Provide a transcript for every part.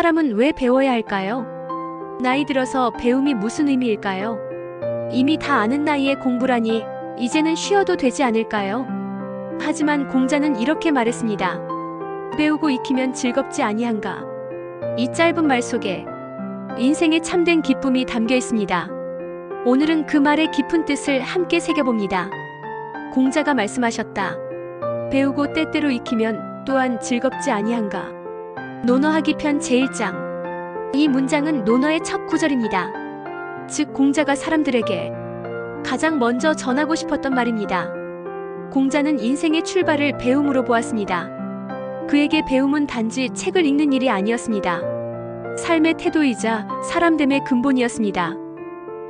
사람은 왜 배워야 할까요? 나이 들어서 배움이 무슨 의미일까요? 이미 다 아는 나이에 공부라니 이제는 쉬어도 되지 않을까요? 하지만 공자는 이렇게 말했습니다. 배우고 익히면 즐겁지 아니한가. 이 짧은 말 속에 인생의 참된 기쁨이 담겨 있습니다. 오늘은 그 말의 깊은 뜻을 함께 새겨봅니다. 공자가 말씀하셨다. 배우고 때때로 익히면 또한 즐겁지 아니한가. 논어하기 편 제1장. 이 문장은 논어의 첫 구절입니다. 즉 공자가 사람들에게 가장 먼저 전하고 싶었던 말입니다. 공자는 인생의 출발을 배움으로 보았습니다. 그에게 배움은 단지 책을 읽는 일이 아니었습니다. 삶의 태도이자 사람됨의 근본이었습니다.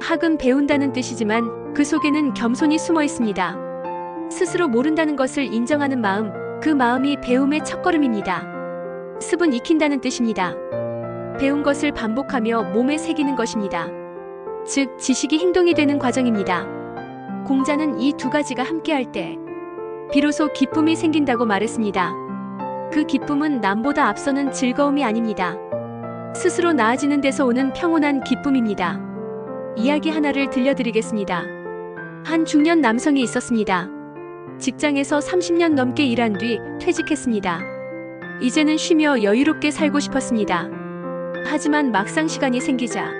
학은 배운다는 뜻이지만 그 속에는 겸손이 숨어 있습니다. 스스로 모른다는 것을 인정하는 마음, 그 마음이 배움의 첫걸음입니다. 습은 익힌다는 뜻입니다. 배운 것을 반복하며 몸에 새기는 것입니다. 즉, 지식이 행동이 되는 과정입니다. 공자는 이 두 가지가 함께할 때, 비로소 기쁨이 생긴다고 말했습니다. 그 기쁨은 남보다 앞서는 즐거움이 아닙니다. 스스로 나아지는 데서 오는 평온한 기쁨입니다. 이야기 하나를 들려드리겠습니다. 한 중년 남성이 있었습니다. 직장에서 30년 넘게 일한 뒤 퇴직했습니다. 이제는 쉬며 여유롭게 살고 싶었습니다. 하지만 막상 시간이 생기자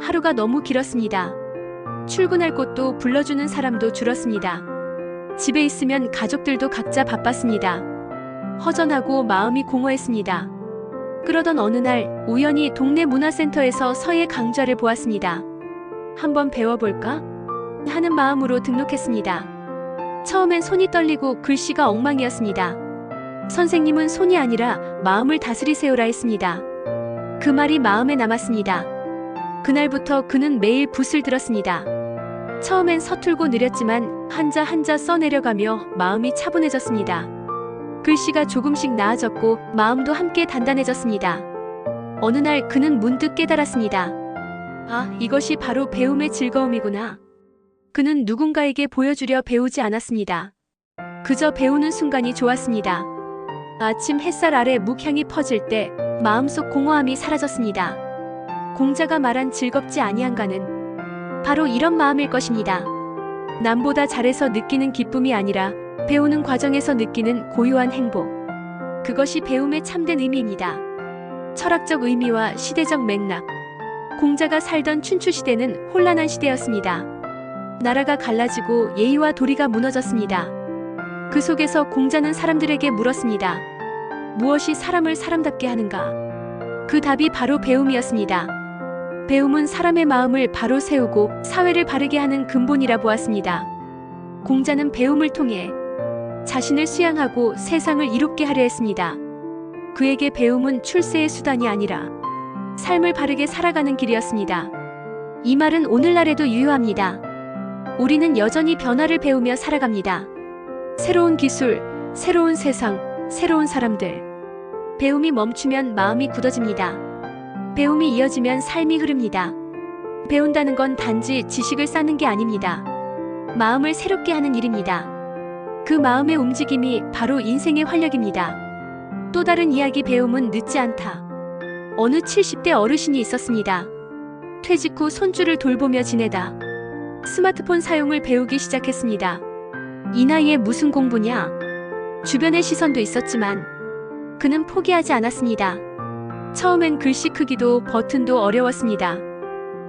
하루가 너무 길었습니다. 출근할 곳도 불러주는 사람도 줄었습니다. 집에 있으면 가족들도 각자 바빴습니다. 허전하고 마음이 공허했습니다. 그러던 어느 날 우연히 동네 문화센터에서 서예 강좌를 보았습니다. 한번 배워볼까? 하는 마음으로 등록했습니다. 처음엔 손이 떨리고 글씨가 엉망이었습니다. 선생님은 손이 아니라 마음을 다스리세요라 했습니다. 그 말이 마음에 남았습니다. 그날부터 그는 매일 붓을 들었습니다. 처음엔 서툴고 느렸지만 한자 한자 써내려가며 마음이 차분해졌습니다. 글씨가 조금씩 나아졌고 마음도 함께 단단해졌습니다. 어느 날 그는 문득 깨달았습니다. 아, 이것이 바로 배움의 즐거움이구나. 그는 누군가에게 보여주려 배우지 않았습니다. 그저 배우는 순간이 좋았습니다. 아침 햇살 아래 묵향이 퍼질 때 마음속 공허함이 사라졌습니다. 공자가 말한 즐겁지 아니한가는 바로 이런 마음일 것입니다. 남보다 잘해서 느끼는 기쁨이 아니라 배우는 과정에서 느끼는 고요한 행복. 그것이 배움의 참된 의미입니다. 철학적 의미와 시대적 맥락. 공자가 살던 춘추 시대는 혼란한 시대였습니다. 나라가 갈라지고 예의와 도리가 무너졌습니다. 그 속에서 공자는 사람들에게 물었습니다. 무엇이 사람을 사람답게 하는가? 그 답이 바로 배움이었습니다. 배움은 사람의 마음을 바로 세우고 사회를 바르게 하는 근본이라 보았습니다. 공자는 배움을 통해 자신을 수양하고 세상을 이롭게 하려 했습니다. 그에게 배움은 출세의 수단이 아니라 삶을 바르게 살아가는 길이었습니다. 이 말은 오늘날에도 유효합니다. 우리는 여전히 변화를 배우며 살아갑니다. 새로운 기술, 새로운 세상, 새로운 사람들. 배움이 멈추면 마음이 굳어집니다. 배움이 이어지면 삶이 흐릅니다. 배운다는 건 단지 지식을 쌓는 게 아닙니다. 마음을 새롭게 하는 일입니다. 그 마음의 움직임이 바로 인생의 활력입니다. 또 다른 이야기 배움은 늦지 않다. 어느 70대 어르신이 있었습니다. 퇴직 후 손주를 돌보며 지내다. 스마트폰 사용을 배우기 시작했습니다. 이 나이에 무슨 공부냐? 주변의 시선도 있었지만 그는 포기하지 않았습니다. 처음엔 글씨 크기도 버튼도 어려웠습니다.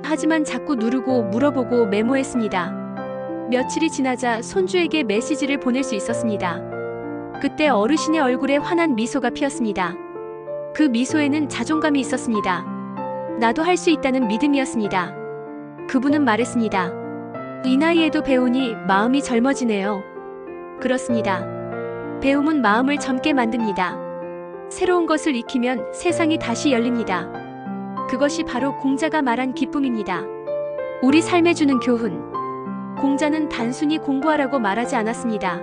하지만 자꾸 누르고 물어보고 메모했습니다. 며칠이 지나자 손주에게 메시지를 보낼 수 있었습니다. 그때 어르신의 얼굴에 환한 미소가 피었습니다. 그 미소에는 자존감이 있었습니다. 나도 할 수 있다는 믿음이었습니다. 그분은 말했습니다. 이 나이에도 배우니 마음이 젊어지네요. 그렇습니다. 배움은 마음을 젊게 만듭니다. 새로운 것을 익히면 세상이 다시 열립니다. 그것이 바로 공자가 말한 기쁨입니다. 우리 삶에 주는 교훈. 공자는 단순히 공부하라고 말하지 않았습니다.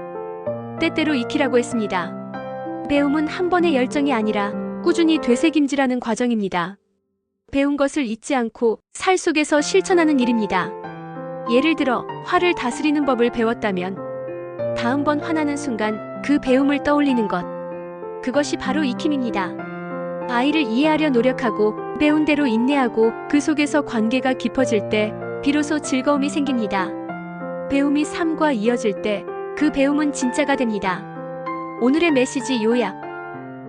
때때로 익히라고 했습니다. 배움은 한 번의 열정이 아니라 꾸준히 되새김질하는 과정입니다. 배운 것을 잊지 않고 살 속에서 실천하는 일입니다. 예를 들어 화를 다스리는 법을 배웠다면 다음번 화나는 순간 그 배움을 떠올리는 것. 그것이 바로 익힘입니다. 아이를 이해하려 노력하고 배운 대로 인내하고 그 속에서 관계가 깊어질 때 비로소 즐거움이 생깁니다. 배움이 삶과 이어질 때 그 배움은 진짜가 됩니다. 오늘의 메시지 요약.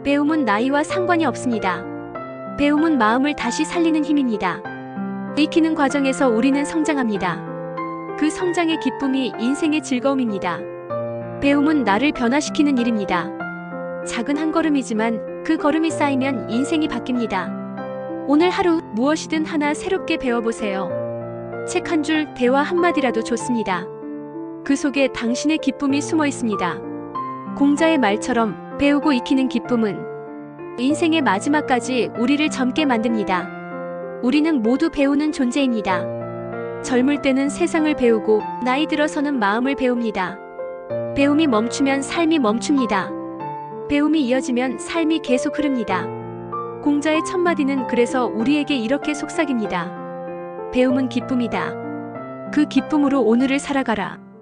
배움은 나이와 상관이 없습니다. 배움은 마음을 다시 살리는 힘입니다. 익히는 과정에서 우리는 성장합니다. 그 성장의 기쁨이 인생의 즐거움입니다. 배움은 나를 변화시키는 일입니다. 작은 한 걸음이지만 그 걸음이 쌓이면 인생이 바뀝니다. 오늘 하루 무엇이든 하나 새롭게 배워보세요. 책 한 줄, 대화 한마디라도 좋습니다. 그 속에 당신의 기쁨이 숨어 있습니다. 공자의 말처럼 배우고 익히는 기쁨은 인생의 마지막까지 우리를 젊게 만듭니다. 우리는 모두 배우는 존재입니다. 젊을 때는 세상을 배우고 나이 들어서는 마음을 배웁니다. 배움이 멈추면 삶이 멈춥니다. 배움이 이어지면 삶이 계속 흐릅니다. 공자의 첫마디는 그래서 우리에게 이렇게 속삭입니다. 배움은 기쁨이다. 그 기쁨으로 오늘을 살아가라.